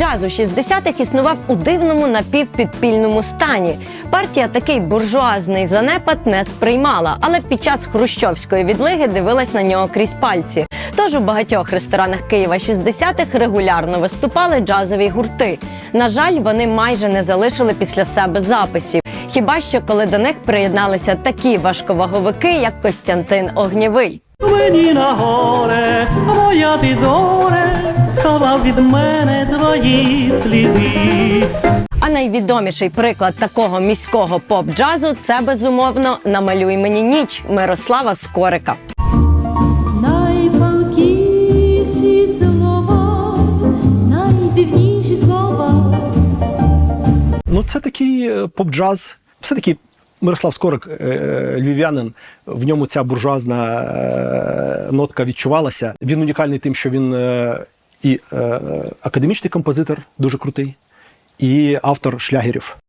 Джаз у 60-х існував у дивному напівпідпільному стані. Партія такий буржуазний занепад не сприймала, але під час хрущовської відлиги дивилась на нього крізь пальці. Тож у багатьох ресторанах Києва 60-х регулярно виступали джазові гурти. На жаль, вони майже не залишили після себе записів. Хіба що коли до них приєдналися такі важковаговики, як Костянтин Огнєвий. Мені на горе, моя ти сховав від мене твої сліди. А найвідоміший приклад такого міського поп-джазу це безумовно намалюй мені ніч Мирослава Скорика. Найпалкіші слова, найдивніші слова. Ну, це такий е, поп-джаз. Все-таки Мирослав Скорик, е, львів'янин, в ньому ця буржуазна е, нотка відчувалася. Він унікальний тим, що він е, і е, академічний композитор, дуже крутий, і автор шлягерів.